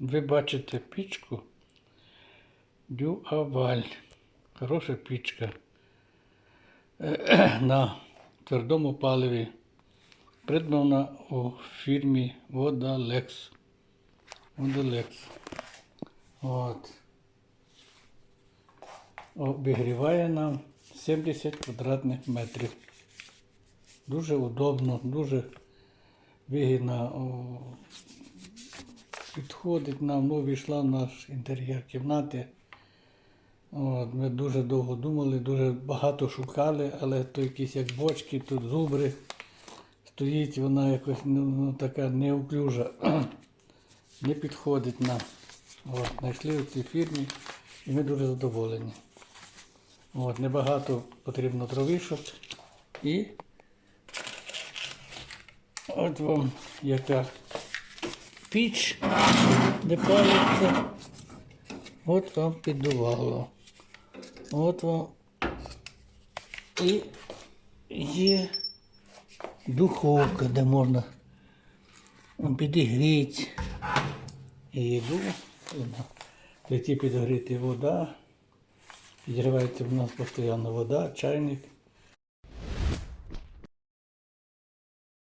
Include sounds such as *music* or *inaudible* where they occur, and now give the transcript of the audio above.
ви бачите пічку Дюаваль. Хороша пічка. На твердому паливі. Придбана у фірмі Водолекс. Водолекс. От. Обігріває нам 70 квадратних метрів. Дуже удобно, дуже вигідно о, підходить нам, ну, війшла в наш інтер'єр кімнати. От, ми дуже довго думали, дуже багато шукали, але то якісь як бочки, тут зубри. Стоїть вона якось ну, ну, така неуклюжа. *clears throat* Не підходить нам. От, знайшли в цій фірмі і ми дуже задоволені. От, небагато потрібно дровишок. І от вам яка піч, де палиться. От вам піддувало. От вам і є духовка, де можна підігріти їду. І на підігріти вода. Підігрівається в нас постійно вода, чайник.